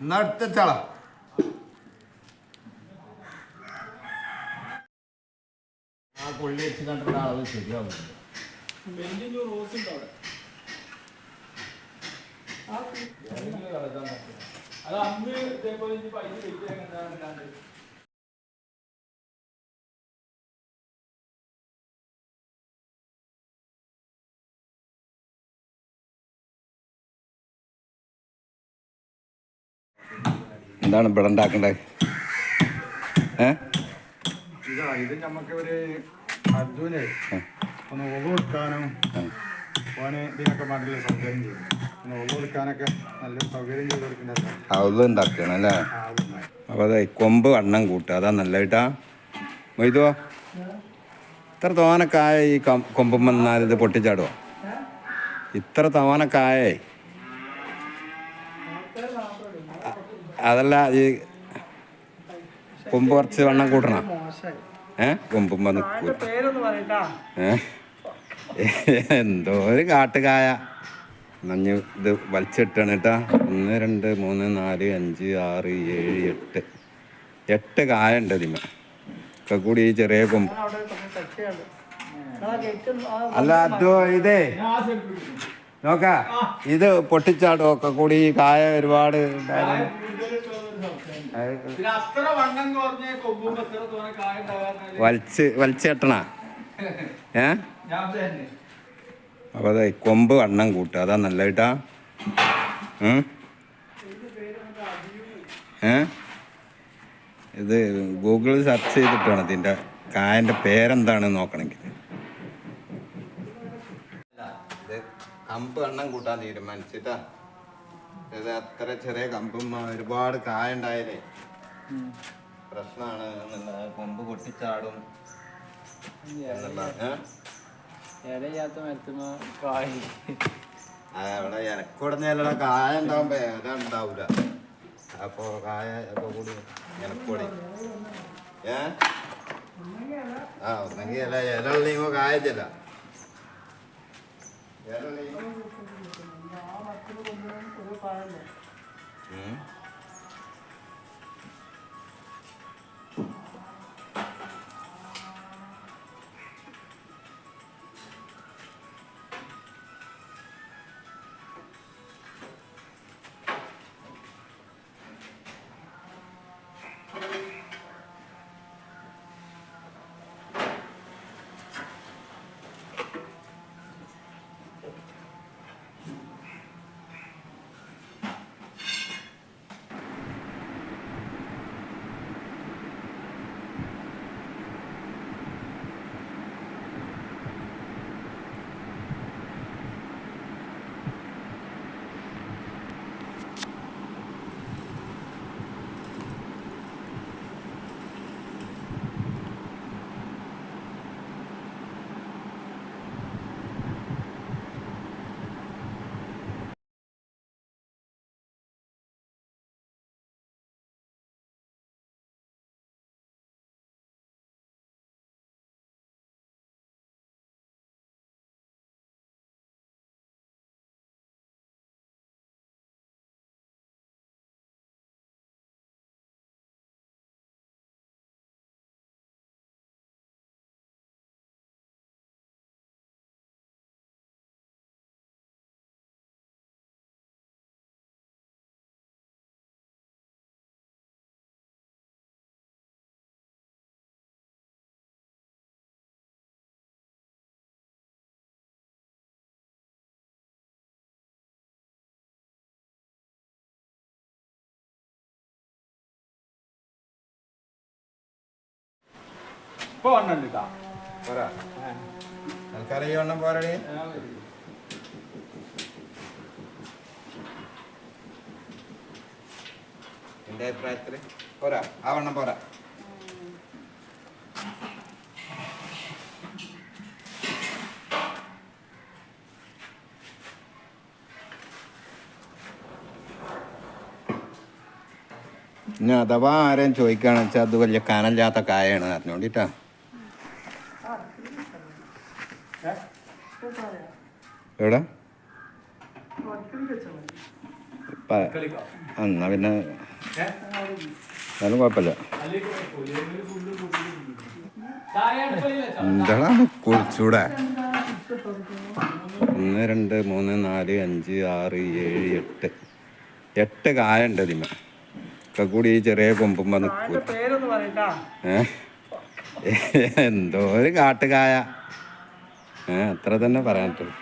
എന്നാ എടുത്തച്ചാളാ ആ പുള്ളി വെച്ച് കണ്ടിട്ട് അളവ് ശരിയാവും. അത് അന്ന് ഇതേപോലെ പൈസ വെയിറ്റ് ചെയ്യാൻ എന്താണ് ഇവിടെ ഉണ്ടാക്കണ്ടേ? ഏ? ഇതാ ഇത് നമുക്ക് ഒരു അർജുനെ ഒന്ന് ഒതു കൊടുക്കാനും ഓന് ഇതിനൊക്കെ വേണ്ടിയുള്ള സൗകര്യം ചെയ്യും ഒന്ന് ഒതു കൊടുക്കാനൊക്കെ നല്ലൊരു സൗകര്യം ചെയ്ത് കൊടുക്കുന്നത് അത് ഉണ്ടാക്കണം അല്ലേ? അപ്പോൾ അതെ കൊമ്പ് വണ്ണം കൂട്ടുക. അതാ നല്ല കേട്ടാ മൊയ്തോ ഇത്ര തോനക്കായ ഈ കൊമ്പം കൊമ്പും വന്നാൽ ഇത് പൊട്ടിച്ചാടുവോ? ഇത്ര തോനക്കായ അതല്ല ഈ കൊമ്പ് കുറച്ച് വണ്ണം കൂട്ടണം. ഏ? കൊമ്പും വന്ന്? എന്തോ ഒരു കാട്ടുകായ. നഞ്ഞ് ഇത് വലിച്ചിട്ടാണ് കേട്ടാ. ഒന്ന് രണ്ട് മൂന്ന് നാല് അഞ്ച് ആറ് ഏഴ് എട്ട്. എട്ട് കായ ഉണ്ട് ഇതിമ ഒക്കെ കൂടി ഈ ചെറിയ കൊമ്പ്. അല്ല അതോ ഇതേ? നോക്ക. ഇത് പൊട്ടിച്ചാടും ഒക്കെ കൂടി ഈ കായ ഒരുപാട് വലിച്ച് വലിച്ചെട്ടണ? ഏ? അപ്പൊ അതെ കൊമ്പ് വണ്ണം കൂട്ടുക. അതാ നല്ല കേട്ടാ? ഏ? ഇത് ഗൂഗിളിൽ സെർച്ച് ചെയ്തിട്ടാണ് ഇതിന്റെ കായന്റെ പേരെന്താണ് നോക്കണമെങ്കിൽ ഇത് കമ്പ് എണ്ണം കൂട്ടാൻ തീരുമാനിച്ചിട്ടാ. ഇത് അത്ര ചെറിയ കമ്പും ഒരുപാട് കായ ഉണ്ടായാലേ പ്രശ്നമാണ് കമ്പ് പൊട്ടിച്ചാടും അവിടെ എനക്കുടഞ്ഞല്ല കായ. ഉണ്ടാവുമ്പോ ഇല ഉണ്ടാവൂല അപ്പൊ കായ ഒക്കെ കൂടി എനക്കൂടി ഏ? ആ ഒന്നെങ്കിൽ ഇല ഇല ഉള്ളീങ്ങോ കായ ചെല്ല ഇല ഉള്ളീങ്ങോ ഉം. ഇപ്പൊ വണ്ണം ഉണ്ട് പോരാ. വണ്ണം എന്റെ അഭിപ്രായത്തിൽ പോരാ. ആ വണ്ണം പോരാ. ഇനി അഥവാ ആരെയും ചോദിക്കുകയാണെന്ന് വെച്ചാൽ അത് വലിയ കനല്ലാത്ത കായാണ് അറിഞ്ഞോണ്ടിട്ടാ എവിടെ? എന്നാ പിന്നെ എന്നാലും കുഴപ്പമില്ല. എന്താണ് കുറച്ചുകൂടെ ഒന്ന് രണ്ട് മൂന്ന് നാല് അഞ്ച് ആറ് ഏഴ് എട്ട്. എട്ട് കായ ഉണ്ട് ഇതിമ ഒക്കെ കൂടി ഈ ചെറിയ കൊമ്പും നിൽക്കും എന്തോ ഒരു കാട്ടുകായ. ഏ അത്ര തന്നെ പറയാൻ പറ്റുള്ളൂ